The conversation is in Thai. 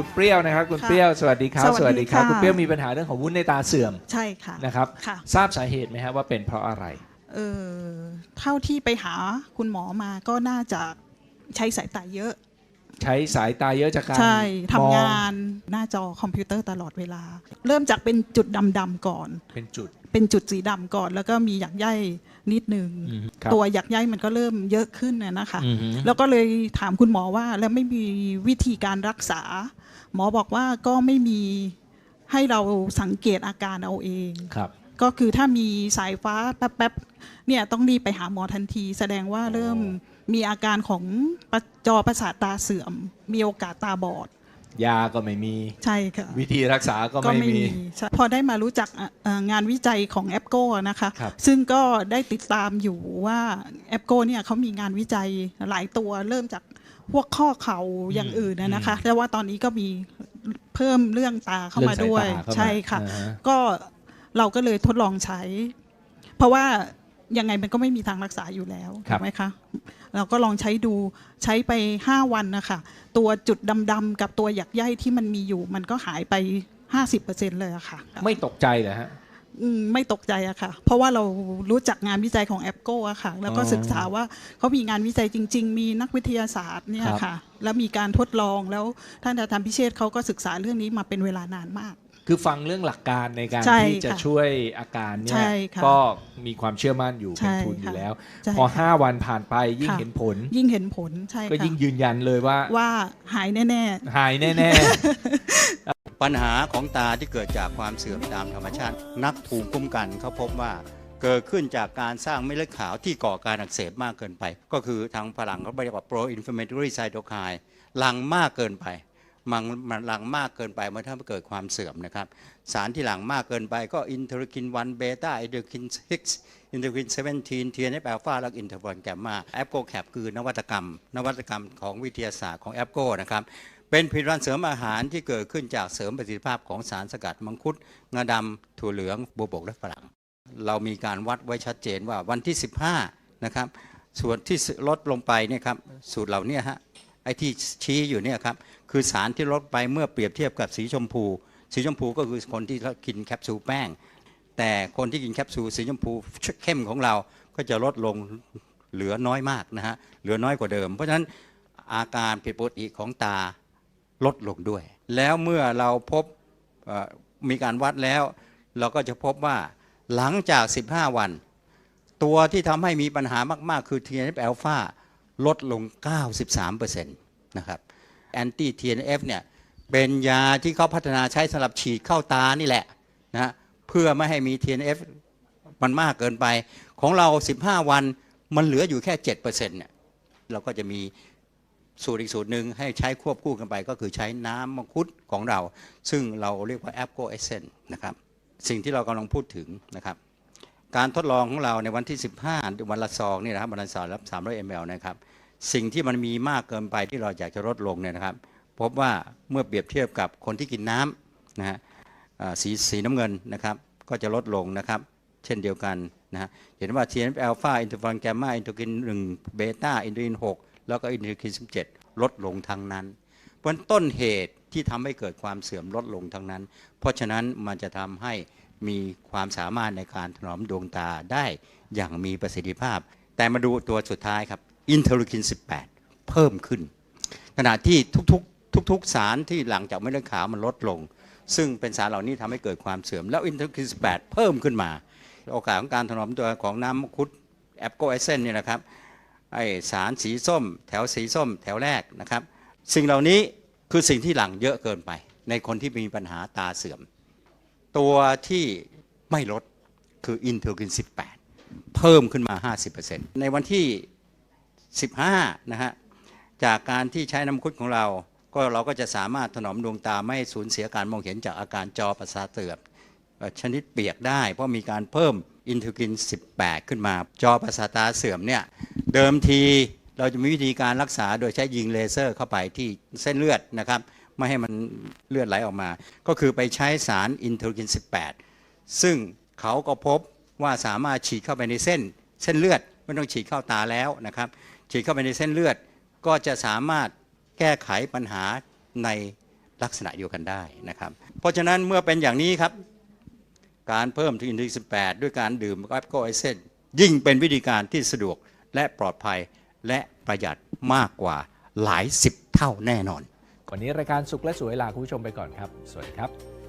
คุณเปรี้ยวนะครับ คุณค่ะเปรี้ยวสวัสดีครับสวัสดีครับค่ะ คุณเปรี้ยวมีปัญหาเรื่องของวุ้นในตาเสื่อมใช่ค่ะ นะครับ ค่ะ ทราบสาเหตุไหมครับว่าเป็นเพราะอะไร เออเท่าที่ไปหาคุณหมอมาก็น่าจะใช้สายตาเยอะ ใช้สายตาเยอะจากการใช่ทำมองานหน้าจอคอมพิวเตอร์ตลอดเวลา เริ่มจากเป็นจุดดำๆก่อน เป็นจุดเป็นจุดสีดำก่อน แล้วก็มีหยักใยนิดนึงอืมครับตัวหยักใยมันก็เริ่มเยอะขึ้นน่ะนะคะอือฮึแล้วก็เลยถามคุณหมอว่าแล้วไม่มีวิธีการรักษา หมอบอกว่าก็ไม่มีให้เราสังเกตอาการเอาเองครับ ก็คือถ้ามีสายฟ้าแป๊บๆเนี่ยต้องรีบไปหาหมอทันที แสดงว่าเริ่มมีอาการของประจอประสาทตาเสื่อม มีโอกาสตาบอด ยาก็ไม่มีใช่ค่ะวิธีรักษาก็ก็ไม่ไม่มีมีใช่พอได้มารู้จักอะเอ่องานวิจัยของแอปโก้นะคะครับซึ่งก็ได้ติดตามอยู่ว่าแอปโก้เนี่ยเขามีงานวิจัยหลายตัวเริ่มจากพวกข้อเข่าอย่างอื่นนะนะคะแต่ว่าตอนนี้ก็มีเพิ่มเรื่องตาเข้ามาด้วยเรื่องสายตาเข้ามาใช่ค่ะอ่าฮะก็ เราก็เลยทดลองใช้ เพราะว่ายังไงมันก็ไม่มีทางรักษาอยู่แล้วครับถูกไหมคะเราก็ลองใช้ดูใช้ไป 5 วันนะคะตัวจุดดำๆกับตัวหยักใยที่มันมีอยู่ มันก็หายไป 50%เลยอะค่ะ ไม่ตกใจเหรอฮะอืมไม่ตกใจอะค่ะ เพราะว่าเรารู้จักงานวิจัยของแอปโก้อะค่ะ แล้วก็อ๋อศึกษาว่าเขามีงานวิจัยจริง ๆ มีนักวิทยาศาสตร์เนี่ยครับค่ะ แล้วมีการทดลองแล้วท่านอาจารย์พิเชษฐ์เขาก็ศึกษาเรื่องนี้มาเป็นเวลานานมาก คือฟังเรื่องหลักการในการใช่ที่จะค่ะช่วยอาการเนี่ใช่ยค่ะก็มีความเชื่อมั่นอยู่ใช่เป็นทุนอยู่ค่ะแล้ว ใช่พอ ค่ะ5 วันผ่านไปยิ่งค่ะ เห็นผล ยิ่งเห็นผลใช่ก็ค่ะยิ่งยืนยันเลยว่า ว่าหายแน่ๆหายแน่ ปัญหาของตาที่เกิดจากความเสื่อมตามธรรมชาติ นักภูมิคุ้มกันเขาพบว่าเกิดขึ้นจากการสร้างเม็ดเลือดขาวที่ก่อการอักเสบมากเกินไป ก็คือทางฝรั่งเขาเรียกว่า pro inflammatory cytokine หลังมากเกินไป มันมันหลังมากเกินไปมันทำให้เกิดความเสื่อมนะครับ สารที่หลังมากเกินไปก็อินเทอร์คิน1เบต้าอินเทอร์คิน6อินเทอร์คิน17 TNF อัลฟาและอินเทอร์ฟอนแกมมาแอปโกแคปคือนวัตกรรม นวัตกรรมของวิทยาศาสตร์ของแอปโกนะครับเป็นผลิตภัณฑ์เสริมอาหารที่เกิดขึ้นจากเสริมประสิทธิภาพของสารสกัดมังคุดงาดำถั่วเหลืองบัวบกและฝรั่งเรามีการวัดไว้ชัดเจนว่าวันที่ 15นะครับส่วนที่ลดลงไปเนี่ยครับสูตรเหล่านี้ฮะ อ้ที่ชี้อยู่เนี่ยครับคือสารที่ลดไปเมื่อเปรียบเทียบกับสีชมพู สีชมพูก็คือคนที่กินแคปซูลแป้ง แต่คนที่กินแคปซูลสีชมพูเข้มของเราก็จะลดลงเหลือน้อยมากนะฮะเหลือน้อยกว่าเดิม เพราะฉะนั้นอาการผิดปกติของตาลดลงด้วย แล้วเมื่อเราพบมีการวัดแล้ว เราก็จะพบว่าหลังจาก 15 วัน ตัวที่ทำให้มีปัญหามาก ๆ คือ TNF อ l p h a ลดลง 93%นะครับแอนตี้ TNF เนี่ยเป็นยาที่เขาพัฒนาใช้สำหรับฉีดเข้าตานี่แหละนะเพื่อไม่ให้มี TNF มันมากเกินไป ของเรา 15 วันมันเหลืออยู่แค่ 7%เนี่ยเราก็จะมีสูตรอีกสูตรหนึ่งให้ใช้ควบคู่กันไปก็คือใช้น้ำมังคุดของเรา ซึ่งเราเรียกว่า a p g o e s s e n c e นะครับ สิ่งที่เรากำลังพูดถึงนะครับ การทดลองของเราในวันที่ 15 วันละซองนี่นะครับวันละซองรับ300 ml นะครับสิ่งที่มันมีมากเกินไปที่เราอยากจะลดลงเนี่ยนะครับ พบว่าเมื่อเปรียบเทียบกับคนที่กินน้ำนะฮะสีสีน้ำเงินนะครับ ก็จะลดลงนะครับ เช่นเดียวกันนะฮะเห็นว่า TNF อ l p h a อินทอร์ฟอนแกมมาอินทอร์กิน1เบต้าอินทอร์กิน6แล้วก็อินทอร์กิน17 ลดลงทั้งนั้นเพราะฉะนั้นต้นเหตุที่ทำให้เกิดความเสื่อมลดลงทั้งนั้น เพราะฉะนั้นมันจะทำให้ มีความสามารถในการถนอมดวงตาได้อย่างมีประสิทธิภาพ แต่มาดูตัวสุดท้ายครับอินเทอร์คิน 18 เพิ่มขึ้น ขณะที่ทุกๆทุกๆสารที่หลังจากเม็ดเลือดขาวมันลดลง ซึ่งเป็นสารเหล่านี้ทำให้เกิดความเสื่อม แล้วอินเทอร์คิน 18 เพิ่มขึ้นมา โอกาสของการถนอมตัวของน้ำมังคุดแอปโกเอเซนเนี่ยนะครับไอสารสีส้ม แถวสีส้ม แถวแรกนะครับ สิ่งเหล่านี้คือสิ่งที่หลังเยอะเกินไป ในคนที่มีปัญหาตาเสื่อม ตัวที่ไม่ลดคืออินเทอร์กิน 18 เพิ่มขึ้นมา 50%ในวันที่ 15 นะฮะ จากการที่ใช้น้ำคุดของเรา ก็เราก็จะสามารถถนอมดวงตาไม่สูญเสียการมองเห็นจากอาการจอประสาทเสื่อมชนิดเปียกได้ เพราะมีการเพิ่มอินเทอร์กิน 18 ขึ้นมา จอประสาทตาเสื่อมเนี่ย เดิมทีเราจะมีวิธีการรักษาโดยใช้ยิงเลเซอร์เข้าไปที่เส้นเลือดนะครับ ไม่ให้มันเลือดไหลออกมา ก็คือไปใช้สารอินเทอร์กิน 18 ซึ่งเขาก็พบว่าสามารถฉีดเข้าไปในเส้นเส้นเลือดไม่ต้องฉีดเข้าตาแล้วนะครับ ฉีดเข้าไปในเส้นเลือดก็จะสามารถแก้ไขปัญหาในลักษณะเดียวกันได้นะครับ เพราะฉะนั้นเมื่อเป็นอย่างนี้ครับ การเพิ่มทีอินทรีย์18 ด้วยการดื่มแอปโกไอเส้นยิ่งเป็นวิธีการที่สะดวกและปลอดภัยและประหยัดมากกว่าหลายสิบเท่าแน่นอน วันนี้รายการสุขและสวยลาคุณผู้ชมไปก่อนครับ สวัสดีครับ